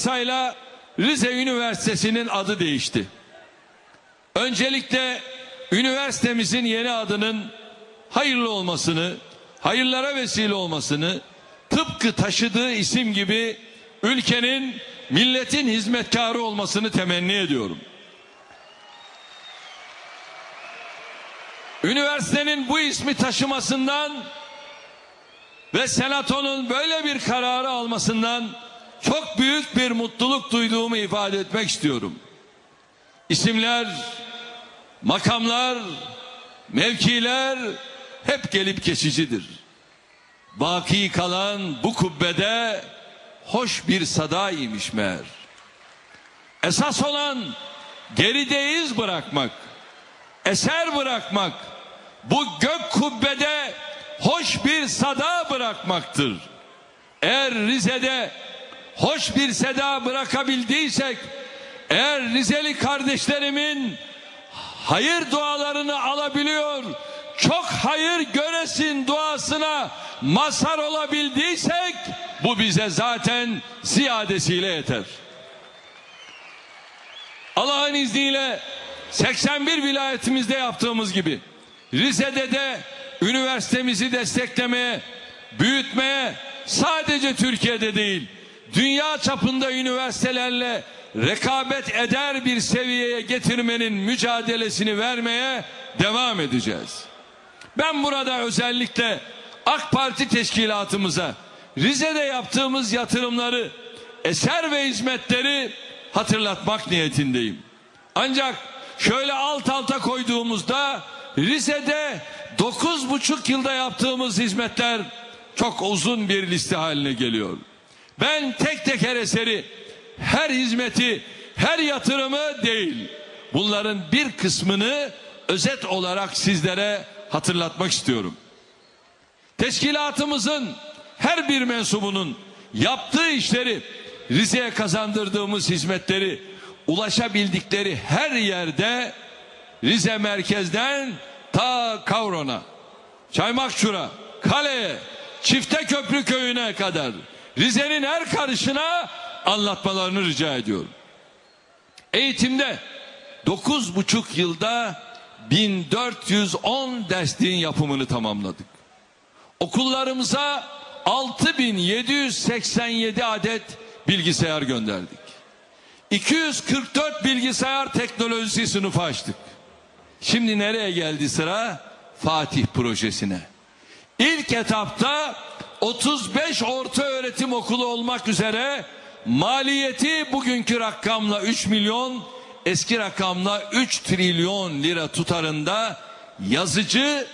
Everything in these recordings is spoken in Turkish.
sayla Rize Üniversitesi'nin adı değişti. Öncelikle üniversitemizin yeni adının hayırlı olmasını, hayırlara vesile olmasını, tıpkı taşıdığı isim gibi ülkenin, milletin hizmetkarı olmasını temenni ediyorum. Üniversitenin bu ismi taşımasından ve senatonun böyle bir kararı almasından çok büyük bir mutluluk duyduğumu ifade etmek istiyorum. İsimler, makamlar, mevkiler hep gelip geçicidir. Baki kalan bu kubbede hoş bir sada imiş meğer. Esas olan geride iz bırakmak, eser bırakmak, bu gök kubbede hoş bir sada bırakmaktır. Eğer Rize'de hoş bir seda bırakabildiysek, eğer Rizeli kardeşlerimin hayır dualarını alabiliyor, çok hayır göresin duasına mazhar olabildiysek, bu bize zaten ziyadesiyle yeter. Allah'ın izniyle 81 vilayetimizde yaptığımız gibi Rize'de de üniversitemizi desteklemeye, büyütmeye sadece Türkiye'de değil, dünya çapında üniversitelerle rekabet eder bir seviyeye getirmenin mücadelesini vermeye devam edeceğiz. Ben burada özellikle AK Parti teşkilatımıza Rize'de yaptığımız yatırımları, eser ve hizmetleri hatırlatmak niyetindeyim. Ancak şöyle alt alta koyduğumuzda Rize'de dokuz buçuk yılda yaptığımız hizmetler çok uzun bir liste haline geliyor. Ben tek tek her eseri, her hizmeti, her yatırımı değil. Bunların bir kısmını özet olarak sizlere hatırlatmak istiyorum. Teşkilatımızın her bir mensubunun yaptığı işleri, Rize'ye kazandırdığımız hizmetleri ulaşabildikleri her yerde Rize merkezden ta Kavron'a, Çaymakçur'a, Kale'ye, Çifte Köprü köyüne kadar Rize'nin her karışına anlatmalarını rica ediyorum. Eğitimde dokuz buçuk yılda 1410 dersliğin yapımını tamamladık. Okullarımıza 6787 adet bilgisayar gönderdik. 244 bilgisayar teknolojisi sınıfı açtık. Şimdi nereye geldi sıra? Fatih projesine. İlk etapta 35 orta öğretim okulu olmak üzere maliyeti bugünkü rakamla 3 milyon, eski rakamla 3 trilyon lira tutarında yazıcı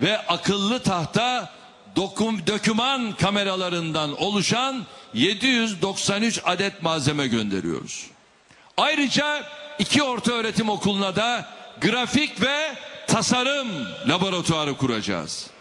ve akıllı tahta dokum, döküman kameralarından oluşan 793 adet malzeme gönderiyoruz. Ayrıca iki orta öğretim okuluna da grafik ve tasarım laboratuvarı kuracağız.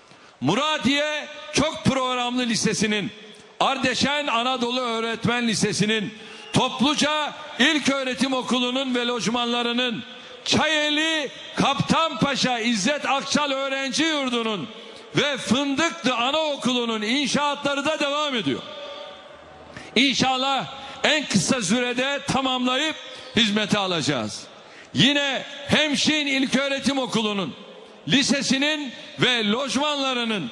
Muradiye çok programlı lisesinin, Ardeşen Anadolu Öğretmen Lisesi'nin, topluca ilk öğretim okulunun ve lojmanlarının, Çayeli Kaptanpaşa İzzet Akçal Öğrenci Yurdu'nun ve Fındıklı Anaokulu'nun inşaatları da devam ediyor. İnşallah en kısa sürede tamamlayıp hizmete alacağız. Yine Hemşin İlköğretim Okulu'nun, lisesinin ve lojmanlarının,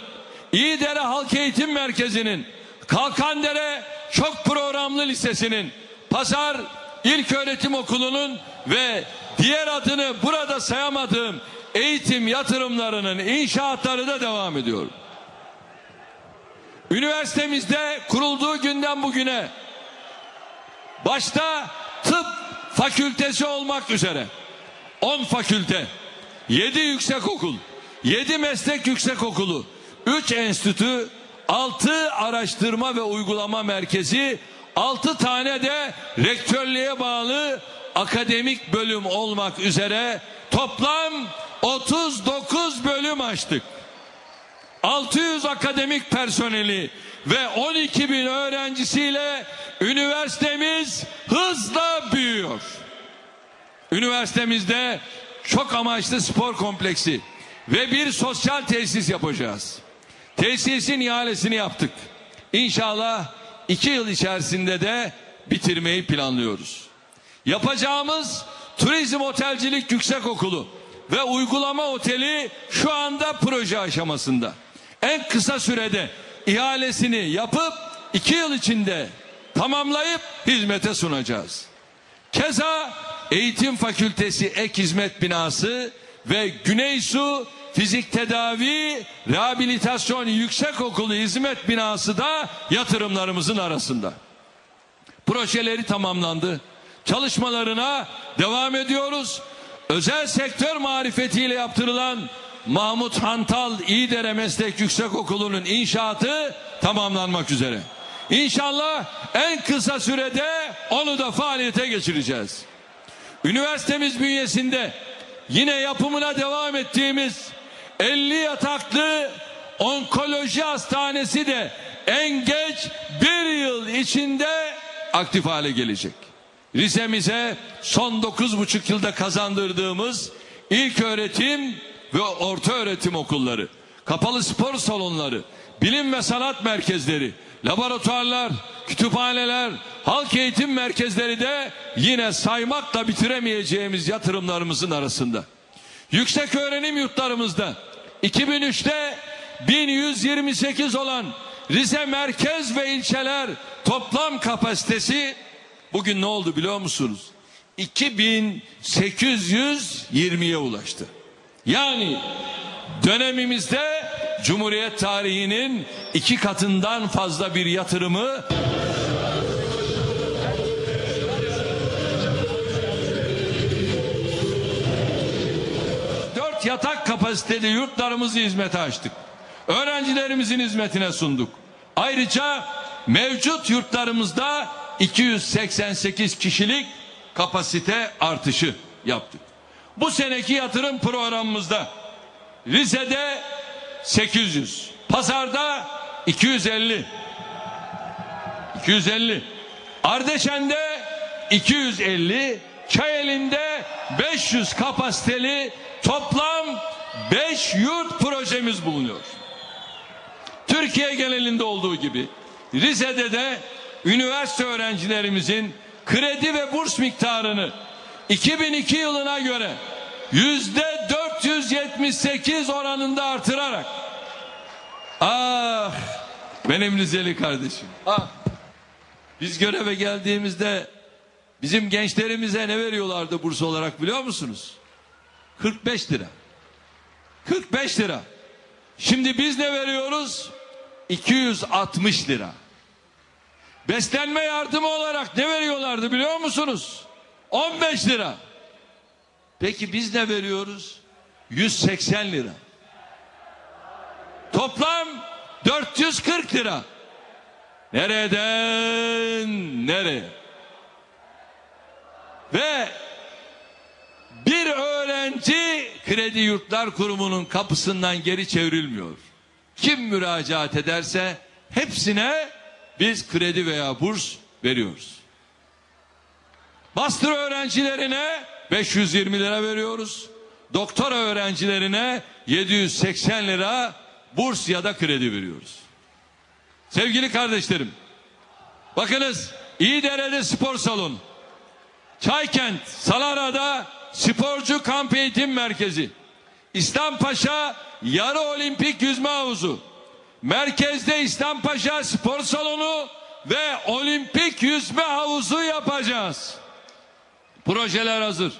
İyidere Halk Eğitim Merkezi'nin, Kalkandere Çok Programlı Lisesi'nin, Pazar İlköğretim Okulu'nun ve diğer adını burada sayamadığım eğitim yatırımlarının inşaatları da devam ediyor. Üniversitemizde kurulduğu günden bugüne başta tıp fakültesi olmak üzere 10 fakülte, 7 yüksekokul, 7 meslek yüksekokulu, 3 enstitü, 6 araştırma ve uygulama merkezi, 6 tane de rektörlüğe bağlı akademik bölüm olmak üzere toplam 39 bölüm açtık. 600 akademik personeli ve 12 bin öğrencisiyle üniversitemiz hızla büyüyor. Üniversitemizde çok amaçlı spor kompleksi ve bir sosyal tesis yapacağız. Tesisin ihalesini yaptık. İnşallah iki yıl içerisinde de bitirmeyi planlıyoruz. Yapacağımız turizm otelcilik yüksekokulu ve uygulama oteli şu anda proje aşamasında. En kısa sürede ihalesini yapıp iki yıl içinde tamamlayıp hizmete sunacağız. Keza Eğitim Fakültesi Ek Hizmet Binası ve Güneysu Fizik Tedavi Rehabilitasyon Yüksekokulu Hizmet Binası da yatırımlarımızın arasında. Projeleri tamamlandı. Çalışmalarına devam ediyoruz. Özel sektör marifetiyle yaptırılan Mahmut Hantal İdere Meslek Yüksekokulu'nun inşaatı tamamlanmak üzere. İnşallah en kısa sürede onu da faaliyete geçireceğiz. Üniversitemiz bünyesinde yine yapımına devam ettiğimiz 50 yataklı onkoloji hastanesi de en geç bir yıl içinde aktif hale gelecek. Rize'mize son dokuz buçuk yılda kazandırdığımız ilk öğretim ve orta öğretim okulları, kapalı spor salonları, bilim ve sanat merkezleri, laboratuvarlar, kütüphaneler, halk eğitim merkezleri de yine saymakla bitiremeyeceğimiz yatırımlarımızın arasında. Yüksek öğrenim yurtlarımızda 2003'te 1128 olan Rize merkez ve ilçeler toplam kapasitesi bugün ne oldu biliyor musunuz? 2820'ye ulaştı. Yani dönemimizde Cumhuriyet tarihinin iki katından fazla bir yatırımı dört yatak kapasiteli yurtlarımızı hizmete açtık. Öğrencilerimizin hizmetine sunduk. Ayrıca mevcut yurtlarımızda 288 kişilik kapasite artışı yaptık. Bu seneki yatırım programımızda Rize'de 800, Pazar'da 250, 250, Ardeşen'de 250, Çayeli'nde 500 kapasiteli toplam 5 yurt projemiz bulunuyor. Türkiye genelinde olduğu gibi Rize'de de üniversite öğrencilerimizin kredi ve burs miktarını 2002 yılına göre yüzde 478 oranında artırarak ah benim Rizeli kardeşim ah biz göreve geldiğimizde bizim gençlerimize ne veriyorlardı burs olarak biliyor musunuz? 45 lira 45 lira şimdi biz ne veriyoruz? 260 lira beslenme yardımı olarak ne veriyorlardı biliyor musunuz? 15 lira. Peki biz ne veriyoruz? 180 lira. Toplam 440 lira. Nereden nereye? Ve bir öğrenci Kredi Yurtlar Kurumu'nun kapısından geri çevrilmiyor. Kim müracaat ederse hepsine biz kredi veya burs veriyoruz. Master öğrencilerine 520 lira veriyoruz. Doktora öğrencilerine 780 lira burs ya da kredi veriyoruz. Sevgili kardeşlerim, bakınız İyidere'de spor salonu, Çaykent, Salara'da sporcu kamp eğitim merkezi, İslampaşa yarı olimpik yüzme havuzu, merkezde İslampaşa spor salonu ve olimpik yüzme havuzu yapacağız. Projeler hazır.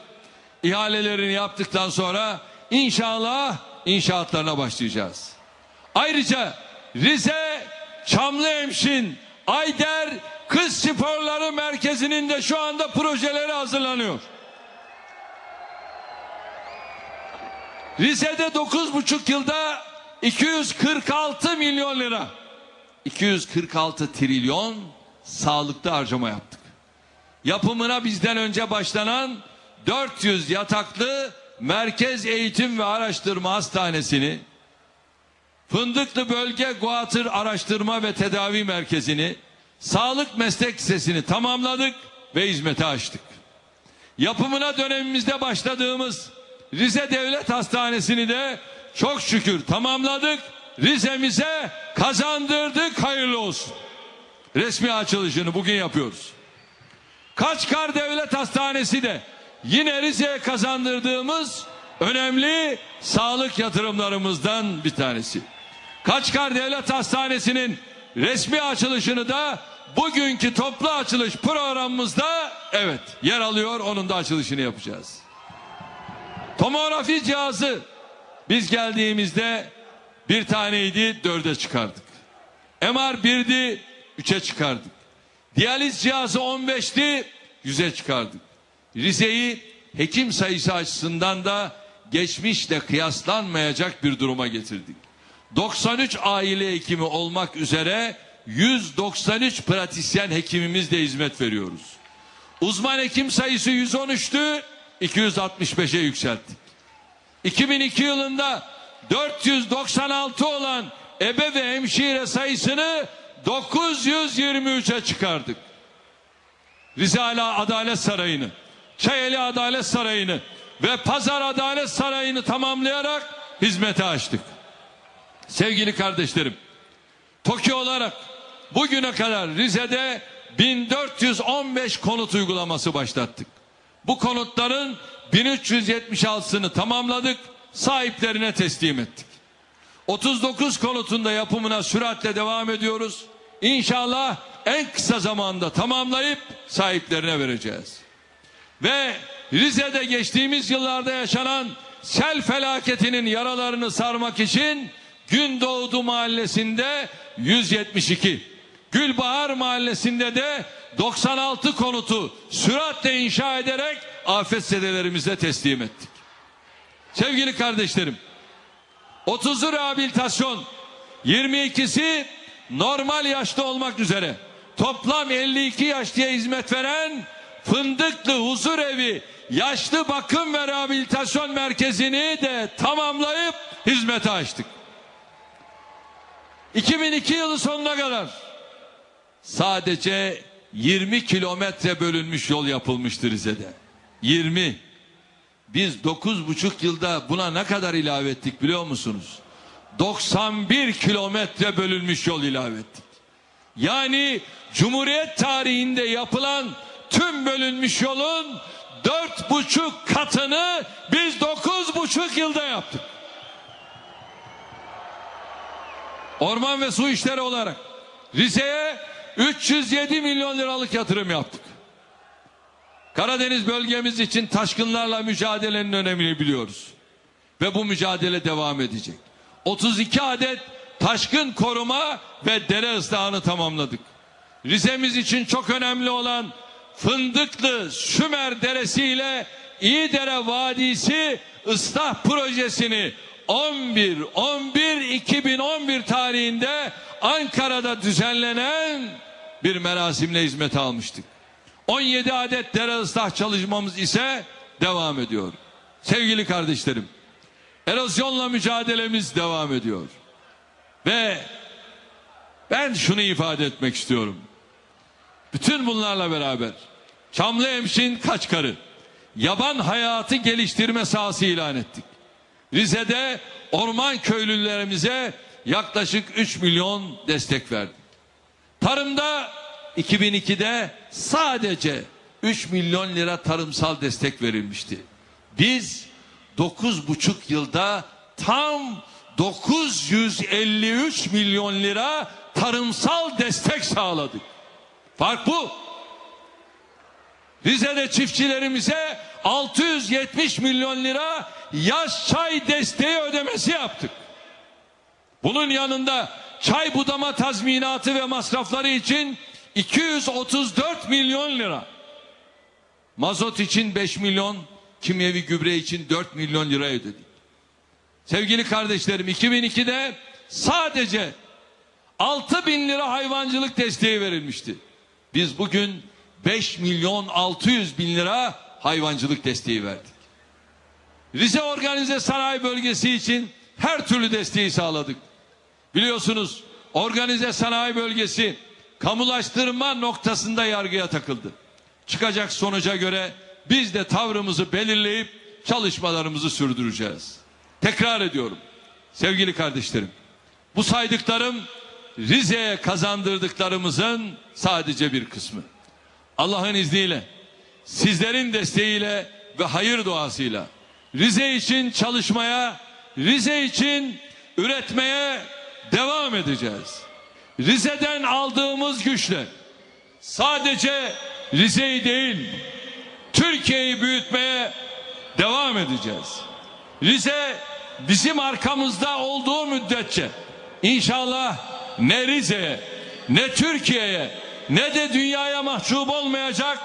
İhalelerini yaptıktan sonra inşallah inşaatlarına başlayacağız. Ayrıca Rize, Çamlıhemşin, Ayder Kız Sporları Merkezi'nin de şu anda projeleri hazırlanıyor. Rize'de 9,5 yılda 246 milyon lira 246 trilyon sağlıkta harcama yaptık. Yapımına bizden önce başlanan 400 yataklı Merkez Eğitim ve Araştırma Hastanesi'ni Fındıklı Bölge Guatır Araştırma ve Tedavi Merkezi'ni Sağlık Meslek Lisesi'ni tamamladık ve hizmete açtık. Yapımına dönemimizde başladığımız Rize Devlet Hastanesi'ni de çok şükür tamamladık. Rize'mize kazandırdık hayırlı olsun. Resmi açılışını bugün yapıyoruz. Kaçkar Devlet Hastanesi de yine Rize'ye kazandırdığımız önemli sağlık yatırımlarımızdan bir tanesi. Kaçkar Devlet Hastanesi'nin resmi açılışını da bugünkü toplu açılış programımızda evet yer alıyor. Onun da açılışını yapacağız. Tomografi cihazı biz geldiğimizde bir taneydi dörde çıkardık. MR birdi üçe çıkardık. Diyaliz cihazı 15'ti 100'e çıkardık. Rize'yi hekim sayısı açısından da geçmişle kıyaslanmayacak bir duruma getirdik. 93 aile hekimi olmak üzere 193 pratisyen hekimimizle hizmet veriyoruz. Uzman hekim sayısı 113'tü 265'e yükselttik. 2002 yılında 496 olan ebe ve hemşire sayısını 923'e çıkardık. Rize Ala Adalet Sarayı'nı, Çayeli Adalet Sarayı'nı ve Pazar Adalet Sarayı'nı tamamlayarak hizmete açtık. Sevgili kardeşlerim, TOKİ olarak bugüne kadar Rize'de 1415 konut uygulaması başlattık. Bu konutların 1376'sını tamamladık, sahiplerine teslim ettik. 39 konutunda yapımına süratle devam ediyoruz. İnşallah en kısa zamanda tamamlayıp sahiplerine vereceğiz. Ve Rize'de geçtiğimiz yıllarda yaşanan sel felaketinin yaralarını sarmak için Gündoğdu Mahallesi'nde 172, Gülbahar Mahallesi'nde de 96 konutu süratle inşa ederek afet zedelerimize teslim ettik. Sevgili kardeşlerim, 30'u rehabilitasyon, 22'si normal yaşta olmak üzere toplam 52 yaşlıya hizmet veren Fındıklı Huzur Evi Yaşlı Bakım ve Rehabilitasyon Merkezi'ni de tamamlayıp hizmete açtık. 2002 yılı sonuna kadar sadece 20 kilometre bölünmüş yol yapılmıştır Rize'de. 20. Biz 9,5 yılda buna ne kadar ilave ettik biliyor musunuz? 91 kilometre bölünmüş yol ilave ettik. Yani Cumhuriyet tarihinde yapılan tüm bölünmüş yolun dört buçuk katını biz dokuz buçuk yılda yaptık. Orman ve su işleri olarak Rize'ye 307 milyon liralık yatırım yaptık. Karadeniz bölgemiz için taşkınlarla mücadelenin önemini biliyoruz. Ve bu mücadele devam edecek. 32 adet taşkın koruma ve dere ıslahını tamamladık. Rize'miz için çok önemli olan Fındıklı Sümer Deresi ile İyidere Vadisi ıslah projesini 11 11 2011 tarihinde Ankara'da düzenlenen bir merasimle hizmete almıştık. 17 adet dere çalışmamız ise devam ediyor. Sevgili kardeşlerim, erozyonla mücadelemiz devam ediyor. Ve ben şunu ifade etmek istiyorum. Bütün bunlarla beraber Çamlıhemşin Kaçkarı yaban hayatı geliştirme sahası ilan ettik. Rize'de orman köylülerimize yaklaşık 3 milyon destek verdik. Tarımda 2002'de sadece 3 milyon lira tarımsal destek verilmişti. Biz 9,5 yılda tam 953 milyon lira tarımsal destek sağladık. Fark bu. Rize'de çiftçilerimize 670 milyon lira yaş çay desteği ödemesi yaptık. Bunun yanında çay budama tazminatı ve masrafları için 234 milyon lira. Mazot için 5 milyon, kimyevi gübre için 4 milyon lira ödedik. Sevgili kardeşlerim 2002'de sadece 6 bin lira hayvancılık desteği verilmişti. Biz bugün 5 milyon 600 bin lira hayvancılık desteği verdik. Rize Organize Sanayi Bölgesi için her türlü desteği sağladık. Biliyorsunuz organize sanayi bölgesi kamulaştırma noktasında yargıya takıldı. Çıkacak sonuca göre biz de tavrımızı belirleyip çalışmalarımızı sürdüreceğiz. Tekrar ediyorum sevgili kardeşlerim. Bu saydıklarım Rize'ye kazandırdıklarımızın sadece bir kısmı. Allah'ın izniyle, sizlerin desteğiyle ve hayır duasıyla Rize için çalışmaya, Rize için üretmeye devam edeceğiz. Rize'den aldığımız güçle sadece Rize'yi değil, Türkiye'yi büyütmeye devam edeceğiz. Rize bizim arkamızda olduğu müddetçe inşallah ne Rize'ye ne Türkiye'ye ne de dünyaya mahcup olmayacak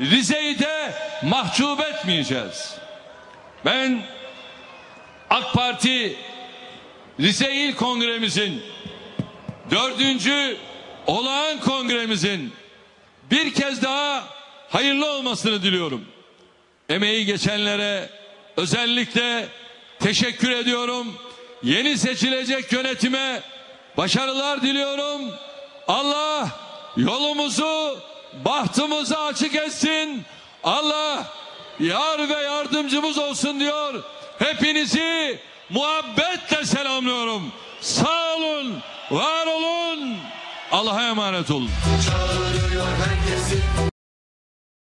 Rize'yi de mahcup etmeyeceğiz. Ben AK Parti Rize İl Kongremizin dördüncü olağan kongremizin bir kez daha hayırlı olmasını diliyorum. Emeği geçenlere özellikle teşekkür ediyorum. Yeni seçilecek yönetime başarılar diliyorum. Allah yolumuzu, bahtımızı açık etsin. Allah yar ve yardımcımız olsun diyor. Hepinizi muhabbetle selamlıyorum. Sağ olun, var olun. Allah'a emanet olun. Çağırıyor herkesi